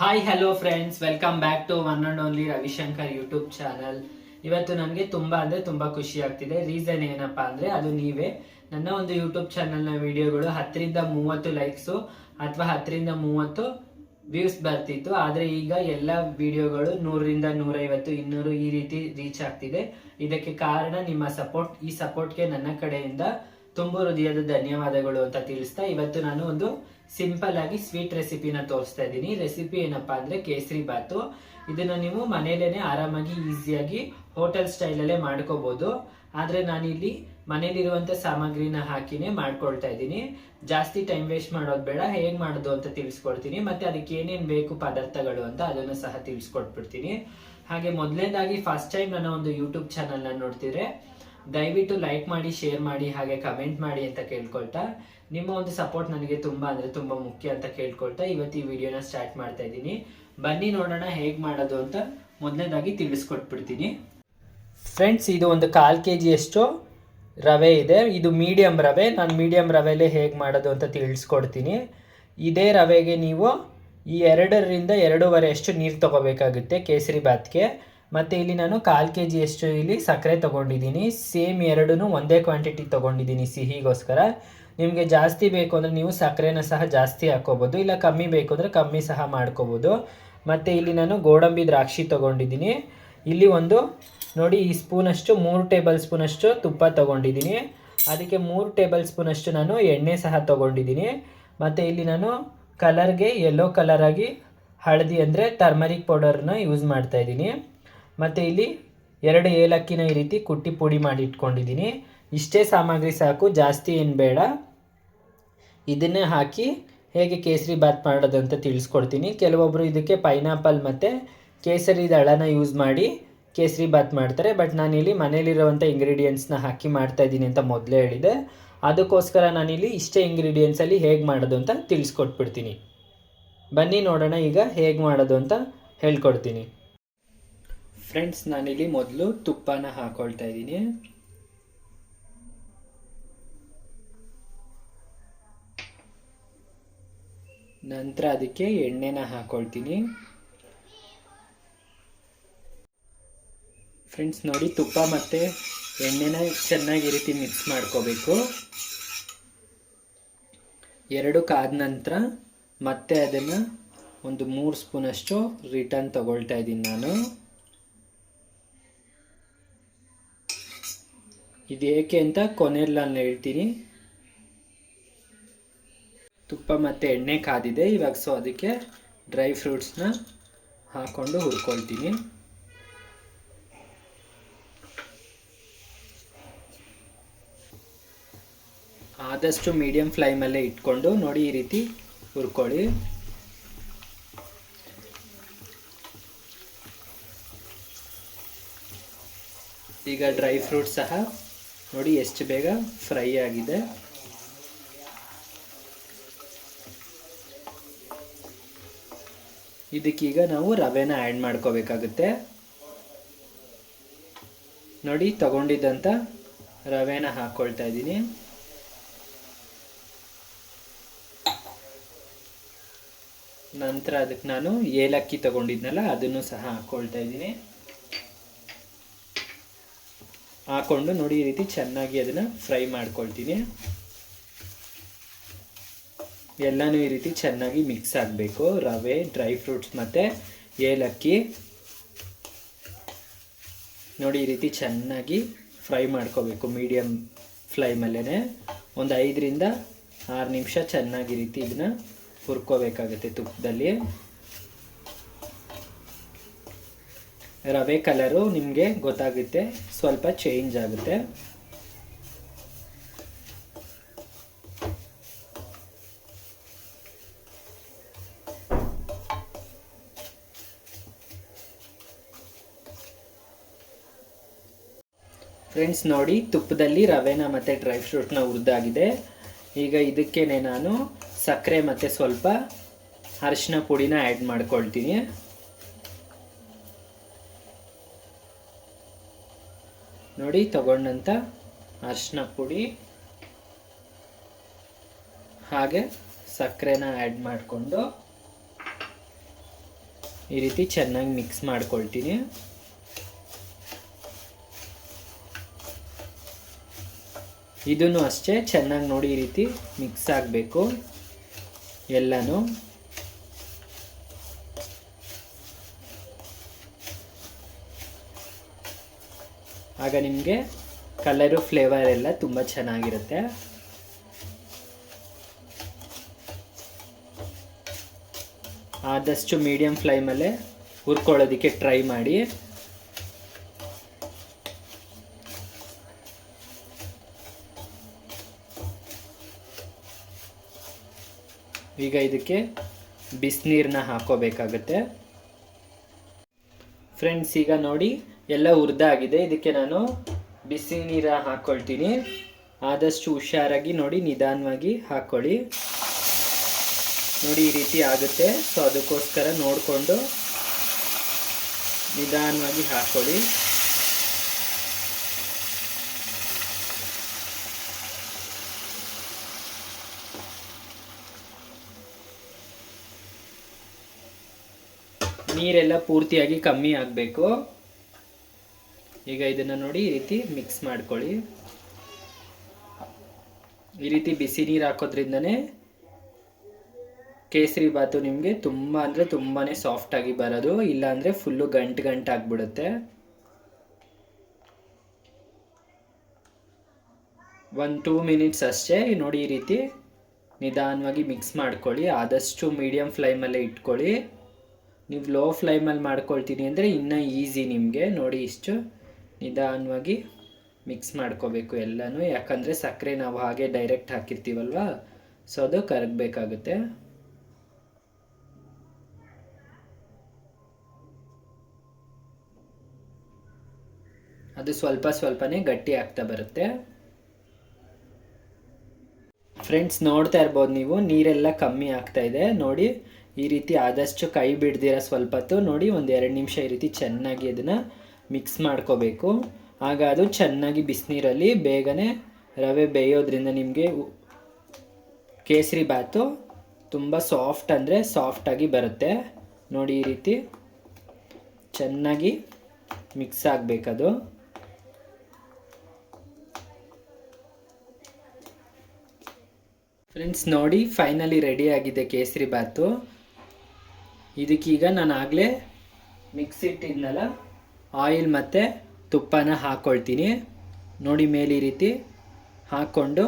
Hi hello friends welcome back to one and only Ravishankar YouTube channel ಇವತ್ತು ನನಗೆ ತುಂಬ ಅಂದ್ರೆ ತುಂಬ ಖುಷಿ ಆಗ್ತಿದೆ. ರೀಸನ್ ಏನಪ್ಪಾ ಅಂದ್ರೆ ಅದು ನೀವೇ. ನನ್ನ ಒಂದು ಯೂಟ್ಯೂಬ್ ಚಾನಲ್ನ ವಿಡಿಯೋಗಳು ಹತ್ತರಿಂದ ಮೂವತ್ತು ಲೈಕ್ಸು ಅಥವಾ ಹತ್ತರಿಂದ ಮೂವತ್ತು ವ್ಯೂಸ್ ಬರ್ತಿತ್ತು. ಆದರೆ ಈಗ ಎಲ್ಲ ವಿಡಿಯೋಗಳು ನೂರರಿಂದ ನೂರೈವತ್ತು, ಇನ್ನೂರು ಈ ರೀತಿ ರೀಚ್ ಆಗ್ತಿದೆ. ಇದಕ್ಕೆ ಕಾರಣ ನಿಮ್ಮ ಸಪೋರ್ಟ್ ಈ ಸಪೋರ್ಟ್ಗೆ ನನ್ನ ಕಡೆಯಿಂದ ತುಂಬ ಹೃದಯದ ಧನ್ಯವಾದಗಳು ಅಂತ ತಿಳಿಸ್ತಾ ಇವತ್ತು ನಾನು ಒಂದು ಸಿಂಪಲ್ ಆಗಿ ಸ್ವೀಟ್ ರೆಸಿಪಿನ ತೋರಿಸ್ತಾ ಇದ್ದೀನಿ. ರೆಸಿಪಿ ಏನಪ್ಪಾ ಅಂದ್ರೆ ಕೇಸರಿ ಬಾತು. ಇದನ್ನ ನೀವು ಮನೇಲೇನೆ ಆರಾಮಾಗಿ ಈಸಿಯಾಗಿ ಹೋಟೆಲ್ ಸ್ಟೈಲಲ್ಲೇ ಮಾಡ್ಕೋಬೋದು. ಆದರೆ ನಾನಿಲ್ಲಿ ಮನೇಲಿರುವಂಥ ಸಾಮಗ್ರಿನ ಹಾಕಿನೇ ಮಾಡ್ಕೊಳ್ತಾ ಇದ್ದೀನಿ. ಜಾಸ್ತಿ ಟೈಮ್ ವೇಸ್ಟ್ ಮಾಡೋದು ಬೇಡ. ಹೇಗೆ ಮಾಡೋದು ಅಂತ ತಿಳಿಸ್ಕೊಡ್ತೀನಿ. ಮತ್ತೆ ಅದಕ್ಕೆ ಏನೇನು ಬೇಕು ಪದಾರ್ಥಗಳು ಅಂತ ಅದನ್ನು ಸಹ ತಿಳಿಸ್ಕೊಟ್ಬಿಡ್ತೀನಿ. ಹಾಗೆ ಮೊದಲನೇದಾಗಿ ಫಸ್ಟ್ ಟೈಮ್ ನನ್ನ ಒಂದು ಯೂಟ್ಯೂಬ್ ಚಾನಲ್ನ ನೋಡ್ತಿದ್ರೆ ದಯವಿಟ್ಟು ಲೈಕ್ ಮಾಡಿ ಶೇರ್ ಮಾಡಿ, ಹಾಗೆ ಕಮೆಂಟ್ ಮಾಡಿ ಅಂತ ಕೇಳ್ಕೊಳ್ತಾ, ನಿಮ್ಮ ಒಂದು ಸಪೋರ್ಟ್ ನನಗೆ ತುಂಬಾ ಅಂದರೆ ತುಂಬಾ ಮುಖ್ಯ ಅಂತ ಕೇಳ್ಕೊಳ್ತಾ ಇವತ್ತು ಈ ವಿಡಿಯೋನ ಸ್ಟಾರ್ಟ್ ಮಾಡ್ತಾ ಇದ್ದೀನಿ. ಬನ್ನಿ ನೋಡೋಣ ಹೇಗೆ ಮಾಡೋದು ಅಂತ ಮೊದಲನೇದಾಗಿ ತಿಳಿಸ್ಕೊಟ್ಬಿಡ್ತೀನಿ. ಫ್ರೆಂಡ್ಸ್ ಇದು ಒಂದು ಕಾಲು ಕೆ ಜಿಯಷ್ಟು ರವೆ ಇದೆ. ಇದು ಮೀಡಿಯಂ ರವೆ. ನಾನು ಮೀಡಿಯಂ ರವೆಲೇ ಹೇಗೆ ಮಾಡೋದು ಅಂತ ತಿಳಿಸ್ಕೊಡ್ತೀನಿ. ಇದೇ ರವೆಗೆ ನೀವು ಈ ಎರಡರಿಂದ ಎರಡೂವರೆ ಅಷ್ಟು ನೀರು ತಗೋಬೇಕಾಗುತ್ತೆ ಕೇಸರಿ ಬಾತ್ಗೆ. ಮತ್ತು ಇಲ್ಲಿ ನಾನು ಕಾಲು ಕೆ ಜಿಯಷ್ಟು ಇಲ್ಲಿ ಸಕ್ಕರೆ ತೊಗೊಂಡಿದ್ದೀನಿ. ಸೇಮ್ ಎರಡೂ ಒಂದೇ ಕ್ವಾಂಟಿಟಿ ತೊಗೊಂಡಿದ್ದೀನಿ ಸಿಹಿಗೋಸ್ಕರ. ನಿಮಗೆ ಜಾಸ್ತಿ ಬೇಕು ಅಂದರೆ ನೀವು ಸಕ್ಕರೆನ ಸಹ ಜಾಸ್ತಿ ಹಾಕ್ಕೋಬೋದು ಇಲ್ಲ ಕಮ್ಮಿ ಬೇಕು ಅಂದರೆ ಕಮ್ಮಿ ಸಹ ಮಾಡ್ಕೋಬೋದು. ಮತ್ತು ಇಲ್ಲಿ ನಾನು ಗೋಡಂಬಿ ದ್ರಾಕ್ಷಿ ತೊಗೊಂಡಿದ್ದೀನಿ. ಇಲ್ಲಿ ಒಂದು ನೋಡಿ ಈ ಸ್ಪೂನಷ್ಟು ಮೂರು ಟೇಬಲ್ ಸ್ಪೂನಷ್ಟು ತುಪ್ಪ ತೊಗೊಂಡಿದ್ದೀನಿ. ಅದಕ್ಕೆ ಮೂರು ಟೇಬಲ್ ಸ್ಪೂನಷ್ಟು ನಾನು ಎಣ್ಣೆ ಸಹ ತೊಗೊಂಡಿದ್ದೀನಿ. ಮತ್ತು ಇಲ್ಲಿ ನಾನು ಕಲರ್ಗೆ ಯೆಲ್ಲೋ ಕಲರಾಗಿ ಹಳದಿ ಅಂದರೆ ಟರ್ಮರಿಕ್ ಪೌಡರ್ನ ಯೂಸ್ ಮಾಡ್ತಾ ಇದ್ದೀನಿ. ಮತ್ತು ಇಲ್ಲಿ ಎರಡು ಏಲಕ್ಕಿನ ಈ ರೀತಿ ಕುಟ್ಟಿ ಪುಡಿ ಮಾಡಿ ಇಟ್ಕೊಂಡಿದ್ದೀನಿ. ಇಷ್ಟೇ ಸಾಮಗ್ರಿ ಸಾಕು, ಜಾಸ್ತಿ ಏನು ಬೇಡ. ಇದನ್ನೇ ಹಾಕಿ ಹೇಗೆ ಕೇಸರಿ ಬಾತ್ ಮಾಡೋದು ಅಂತ ತಿಳಿಸ್ಕೊಡ್ತೀನಿ. ಕೆಲವೊಬ್ಬರು ಇದಕ್ಕೆ ಪೈನಾಪಲ್ ಮತ್ತು ಕೇಸರಿ ದಳನ ಯೂಸ್ ಮಾಡಿ ಕೇಸರಿ ಬಾತ್ ಮಾಡ್ತಾರೆ. ಬಟ್ ನಾನಿಲ್ಲಿ ಮನೇಲಿರುವಂಥ ಇಂಗ್ರೀಡಿಯೆಂಟ್ಸ್ನ ಹಾಕಿ ಮಾಡ್ತಾ ಇದ್ದೀನಿ ಅಂತ ಮೊದಲೇ ಹೇಳಿದೆ. ಅದಕ್ಕೋಸ್ಕರ ನಾನಿಲ್ಲಿ ಇಷ್ಟೇ ಇಂಗ್ರೀಡಿಯೆಂಟ್ಸಲ್ಲಿ ಹೇಗೆ ಮಾಡೋದು ಅಂತ ತಿಳಿಸ್ಕೊಟ್ಬಿಡ್ತೀನಿ. ಬನ್ನಿ ನೋಡೋಣ ಈಗ ಹೇಗೆ ಮಾಡೋದು ಅಂತ ಹೇಳ್ಕೊಡ್ತೀನಿ. ಫ್ರೆಂಡ್ಸ್ ನಾನಿಲ್ಲಿ ಮೊದಲು ತುಪ್ಪನ ಹಾಕೊಳ್ತಾ ಇದ್ದೀನಿ. ನಂತರ ಅದಕ್ಕೆ ಎಣ್ಣೆನ ಹಾಕೊಳ್ತೀನಿ. ಫ್ರೆಂಡ್ಸ್ ನೋಡಿ ತುಪ್ಪ ಮತ್ತು ಎಣ್ಣೆನ ಚೆನ್ನಾಗಿ ರೀತಿ ಮಿಕ್ಸ್ ಮಾಡ್ಕೋಬೇಕು. ಎರಡು ಕಾದ ನಂತರ ಮತ್ತೆ ಅದನ್ನು ಒಂದು ಮೂರು ಸ್ಪೂನಷ್ಟು ರಿಟರ್ನ್ ತಗೊಳ್ತಾ ಇದ್ದೀನಿ ನಾನು. ಇದು ಏಕೆ ಅಂತ ಕೊನೆಯಲ್ಲಿ ನಾನು ಹೇಳ್ತೀನಿ ತುಪ್ಪ ಮತ್ತು ಎಣ್ಣೆ ಕಾದಿದೆ, ಇವಾಗ ಸೊ ಅದಕ್ಕೆ ಡ್ರೈ ಫ್ರೂಟ್ಸ್ನ ಹಾಕ್ಕೊಂಡು ಹುರ್ಕೊಳ್ತೀನಿ. ಆದಷ್ಟು ಮೀಡಿಯಂ ಫ್ಲೈಮಲ್ಲೇ ಇಟ್ಕೊಂಡು ನೋಡಿ ಈ ರೀತಿ ಹುರ್ಕೊಳ್ಳಿ. ಈಗ ಡ್ರೈ ಫ್ರೂಟ್ಸ್ ಸಹ ನೋಡಿ ಎಷ್ಟು ಬೇಗ ಫ್ರೈ ಆಗಿದೆ. ಇದಕ್ಕೀಗ ನಾವು ರವೆನ ಆ್ಯಡ್ ಮಾಡ್ಕೋಬೇಕಾಗುತ್ತೆ. ನೋಡಿ ತಗೊಂಡಿದ್ದಂಥ ರವೆನ ಹಾಕ್ಕೊಳ್ತಾ ಇದ್ದೀನಿ. ನಂತರ ಅದಕ್ಕೆ ನಾನು ಏಲಕ್ಕಿ ತಗೊಂಡಿದ್ನಲ್ಲ, ಅದನ್ನು ಸಹ ಹಾಕ್ಕೊಳ್ತಾ ಇದ್ದೀನಿ. ಹಾಕೊಂಡು ನೋಡಿ ಈ ರೀತಿ ಚೆನ್ನಾಗಿ ಅದನ್ನು ಫ್ರೈ ಮಾಡ್ಕೊಳ್ತೀನಿ. ಎಲ್ಲನೂ ಈ ರೀತಿ ಚೆನ್ನಾಗಿ ಮಿಕ್ಸ್ ಆಗಬೇಕು. ರವೆ, ಡ್ರೈ ಫ್ರೂಟ್ಸ್ ಮತ್ತು ಏಲಕ್ಕಿ. ನೋಡಿ ಈ ರೀತಿ ಚೆನ್ನಾಗಿ ಫ್ರೈ ಮಾಡ್ಕೋಬೇಕು ಮೀಡಿಯಮ್ ಫ್ಲೈಮಲ್ಲೇ ಒಂದು ಐದರಿಂದ ಆರು ನಿಮಿಷ ಚೆನ್ನಾಗಿ ರೀತಿ ಇದನ್ನ ಹುರ್ಕೋಬೇಕಾಗುತ್ತೆ ತುಪ್ಪದಲ್ಲಿ. ರವೆ ಕಲರು ನಿಮಗೆ ಗೊತ್ತಾಗುತ್ತೆ. ಸ್ವಲ್ಪ ಚೇಂಜ್ ಆಗುತ್ತೆ. ಫ್ರೆಂಡ್ಸ್ ನೋಡಿ, ತುಪ್ಪದಲ್ಲಿ ರವೆನ ಮತ್ತು ಡ್ರೈ ಫ್ರೂಟ್ನ ಹುರಿದಾಗಿದೆ. ಈಗ ಇದಕ್ಕೇನೆ ನಾನು ಸಕ್ಕರೆ ಮತ್ತು ಸ್ವಲ್ಪ ಅರಿಶಿನ ಪುಡಿನ ಆ್ಯಡ್ ಮಾಡ್ಕೊಳ್ತೀನಿ. ನೋಡಿ ತಗೊಂಡಂಥ ಅರಿಶಿನ ಪುಡಿ. ಹಾಗೆ ಸಕ್ಕರೆನ ಆ್ಯಡ್ ಮಾಡಿಕೊಂಡು ಈ ರೀತಿ ಚೆನ್ನಾಗಿ ಮಿಕ್ಸ್ ಮಾಡ್ಕೊಳ್ತೀನಿ. ಇದನ್ನು ಅಷ್ಟೇ ಚೆನ್ನಾಗಿ ನೋಡಿ ಈ ರೀತಿ ಮಿಕ್ಸ್ ಆಗಬೇಕು ಎಲ್ಲನೂ. ಆಗ ನಿಮಗೆ ಕಲರು ಫ್ಲೇವರ್ ಎಲ್ಲ ತುಂಬ ಚೆನ್ನಾಗಿರುತ್ತೆ. ಆದಷ್ಟು ಮೀಡಿಯಂ ಫ್ಲೇಮಲ್ಲೇ ಹುರ್ಕೊಳ್ಳೋದಕ್ಕೆ ಟ್ರೈ ಮಾಡಿ. ಈಗ ಇದಕ್ಕೆ ಬಿಸಿನೀರನ್ನ ಹಾಕೋಬೇಕಾಗತ್ತೆ. ಫ್ರೆಂಡ್ಸ್ ಈಗ ನೋಡಿ ಎಲ್ಲ ಹುರಿದಾಗಿದೆ ಇದಕ್ಕೆ ನಾನು ಬಿಸಿ ನೀರ ಹಾಕ್ಕೊಳ್ತೀನಿ ಆದಷ್ಟು ಹುಷಾರಾಗಿ ನೋಡಿ, ನಿಧಾನವಾಗಿ ಹಾಕ್ಕೊಳ್ಳಿ ನೋಡಿ, ಈ ರೀತಿ ಆಗುತ್ತೆ. ಸೊ ಅದಕ್ಕೋಸ್ಕರ ನೋಡಿಕೊಂಡು ನಿಧಾನವಾಗಿ ಹಾಕ್ಕೊಳ್ಳಿ ನೀರೆಲ್ಲ ಪೂರ್ತಿಯಾಗಿ ಕಮ್ಮಿ ಆಗಬೇಕು. ಈಗ ಇದನ್ನು ನೋಡಿ ಈ ರೀತಿ ಮಿಕ್ಸ್ ಮಾಡ್ಕೊಳ್ಳಿ. ಈ ರೀತಿ ಬಿಸಿ ನೀರು ಹಾಕೋದ್ರಿಂದನೇ ಕೇಸರಿ ಬಾತು ನಿಮಗೆ ತುಂಬ ಅಂದರೆ ತುಂಬಾ ಸಾಫ್ಟಾಗಿ ಬರೋದು. ಇಲ್ಲಾಂದರೆ ಫುಲ್ಲು ಗಂಟು ಗಂಟು ಆಗಿಬಿಡುತ್ತೆ. ಒಂದು ಟೂ ಮಿನಿಟ್ಸ್ ಅಷ್ಟೇ. ನೋಡಿ ಈ ರೀತಿ ನಿಧಾನವಾಗಿ ಮಿಕ್ಸ್ ಮಾಡ್ಕೊಳ್ಳಿ. ಆದಷ್ಟು ಮೀಡಿಯಮ್ ಫ್ಲೈಮಲ್ಲೇ ಇಟ್ಕೊಳ್ಳಿ. ನೀವು ಲೋ ಫ್ಲೈಮಲ್ಲಿ ಮಾಡ್ಕೊಳ್ತೀನಿ ಅಂದರೆ ಇನ್ನೂ ಈಸಿ ನಿಮಗೆ. ನೋಡಿ ಇಷ್ಟು ನಿಧಾನವಾಗಿ ಮಿಕ್ಸ್ ಮಾಡ್ಕೋಬೇಕು ಎಲ್ಲನೂ. ಯಾಕಂದರೆ ಸಕ್ಕರೆ ನಾವು ಹಾಗೆ ಡೈರೆಕ್ಟ್ ಹಾಕಿರ್ತೀವಲ್ವ? ಸೊ ಅದು ಕರಗಬೇಕಾಗುತ್ತೆ. ಅದು ಸ್ವಲ್ಪ ಸ್ವಲ್ಪನೇ ಗಟ್ಟಿ ಆಗ್ತಾ ಬರುತ್ತೆ. ಫ್ರೆಂಡ್ಸ್ ನೋಡ್ತಾ ಇರ್ಬೋದು ನೀವು, ನೀರೆಲ್ಲ ಕಮ್ಮಿ ಆಗ್ತಾ ಇದೆ. ನೋಡಿ, ಈ ರೀತಿ ಆದಷ್ಟು ಕೈ ಬಿಡ್ದಿರ ಸ್ವಲ್ಪ ಹೊತ್ತು ನೋಡಿ ಒಂದು ಎರಡು ನಿಮಿಷ ಈ ರೀತಿ ಚೆನ್ನಾಗಿ ಅದನ್ನು ಮಿಕ್ಸ್ ಮಾಡ್ಕೋಬೇಕು. ಆಗ ಅದು ಚೆನ್ನಾಗಿ ಬಿಸಿನೀರಲ್ಲಿ ಬೇಗನೆ ರವೆ ಬೇಯೋದ್ರಿಂದ ನಿಮಗೆ ಕೇಸರಿ ಬಾತು ತುಂಬ ಸಾಫ್ಟ್ ಅಂದರೆ ಸಾಫ್ಟಾಗಿ ಬರುತ್ತೆ. ನೋಡಿ ಈ ರೀತಿ ಚೆನ್ನಾಗಿ ಮಿಕ್ಸ್ ಆಗಬೇಕದು. ಫ್ರೆಂಡ್ಸ್, ನೋಡಿ ಫೈನಲಿ ರೆಡಿ ಆಗಿದೆ ಕೇಸರಿ ಬಾತು ಇದಕ್ಕೀಗ ನಾನು ಆಗಲೇ ಮಿಕ್ಸ್ ಇಟ್ಟಿದ್ನಲ್ಲ? ಆಯಿಲ್ ಮತ್ತು ತುಪ್ಪನ ಹಾಕ್ಕೊಳ್ತೀನಿ ನೋಡಿ ಮೇಲೆ ಈ ರೀತಿ ಹಾಕ್ಕೊಂಡು.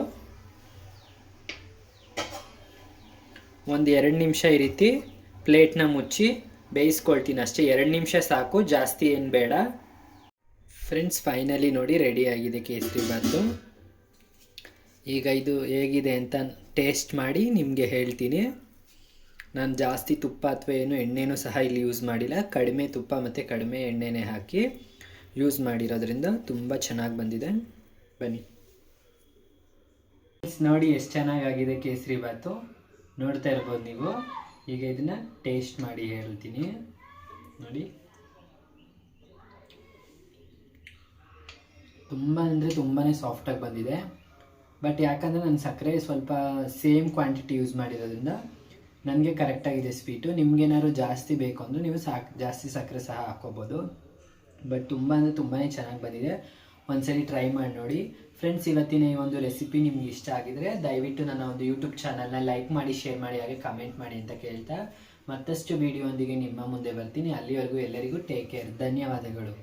ಒಂದು ಎರಡು ನಿಮಿಷ ಈ ರೀತಿ ಪ್ಲೇಟ್ನ ಮುಚ್ಚಿ ಬೇಯಿಸ್ಕೊಳ್ತೀನಿ ಅಷ್ಟೇ. ಎರಡು ನಿಮಿಷ ಸಾಕು, ಜಾಸ್ತಿ ಏನು ಬೇಡ. ಫ್ರೆಂಡ್ಸ್ ಫೈನಲಿ ನೋಡಿ ರೆಡಿ ಆಗಿದೆ ಕೇಸರಿ ಬಾತು ಈಗ ಇದು ಹೇಗಿದೆ ಅಂತ ಟೇಸ್ಟ್ ಮಾಡಿ ನಿಮಗೆ ಹೇಳ್ತೀನಿ. ನಾನು ಜಾಸ್ತಿ ತುಪ್ಪ ಅಥವಾ ಏನು ಎಣ್ಣೆನೂ ಸಹ ಇಲ್ಲಿ ಯೂಸ್ ಮಾಡಿಲ್ಲ. ಕಡಿಮೆ ತುಪ್ಪ ಮತ್ತು ಕಡಿಮೆ ಎಣ್ಣೆನೇ ಹಾಕಿ ಯೂಸ್ ಮಾಡಿರೋದ್ರಿಂದ ತುಂಬ ಚೆನ್ನಾಗಿ ಬಂದಿದೆ. ಬನ್ನಿ. ನೋಡಿ ಎಷ್ಟು ಚೆನ್ನಾಗಾಗಿದೆ ಕೇಸರಿ ಬಾತು ನೋಡ್ತಾ ಇರ್ಬೋದು ನೀವು. ಈಗ ಇದನ್ನು ಟೇಸ್ಟ್ ಮಾಡಿ ಹೇಳ್ತೀನಿ. ನೋಡಿ. ತುಂಬ ಅಂದರೆ ತುಂಬಾ ಸಾಫ್ಟಾಗಿ ಬಂದಿದೆ. ಬಟ್ ಯಾಕಂದರೆ ನಾನು ಸಕ್ಕರೆ ಸ್ವಲ್ಪ ಸೇಮ್ ಕ್ವಾಂಟಿಟಿ ಯೂಸ್ ಮಾಡಿರೋದ್ರಿಂದ ನನಗೆ ಕರೆಕ್ಟಾಗಿದೆ ಸ್ವೀಟು ನಿಮ್ಗೇನಾದ್ರು ಜಾಸ್ತಿ ಬೇಕು ಅಂದರೆ ನೀವು ಸಾಕ್, ಜಾಸ್ತಿ ಸಕ್ಕರೆ ಸಹ ಹಾಕ್ಕೋಬೋದು. ಬಟ್ ತುಂಬ ಅಂದರೆ ತುಂಬಾ ಚೆನ್ನಾಗಿ ಬಂದಿದೆ. ಒಂದ್ಸರಿ ಟ್ರೈ ಮಾಡಿ ನೋಡಿ. ಫ್ರೆಂಡ್ಸ್ ಇವತ್ತಿನ ಈ ಒಂದು ರೆಸಿಪಿ ನಿಮ್ಗೆ ಇಷ್ಟ ಆಗಿದ್ರೆ ದಯವಿಟ್ಟು ನನ್ನ ಒಂದು ಯೂಟ್ಯೂಬ್ ಚಾನಲ್ನ ಲೈಕ್ ಮಾಡಿ ಶೇರ್ ಮಾಡಿ, ಹಾಗೆ ಕಮೆಂಟ್ ಮಾಡಿ ಅಂತ ಕೇಳ್ತಾ. ಮತ್ತಷ್ಟು ವಿಡಿಯೋ ನಿಮ್ಮ ಮುಂದೆ ಬರ್ತೀನಿ. ಅಲ್ಲಿವರೆಗೂ ಎಲ್ಲರಿಗೂ ಟೇಕ್ ಕೇರ್ ಧನ್ಯವಾದಗಳು.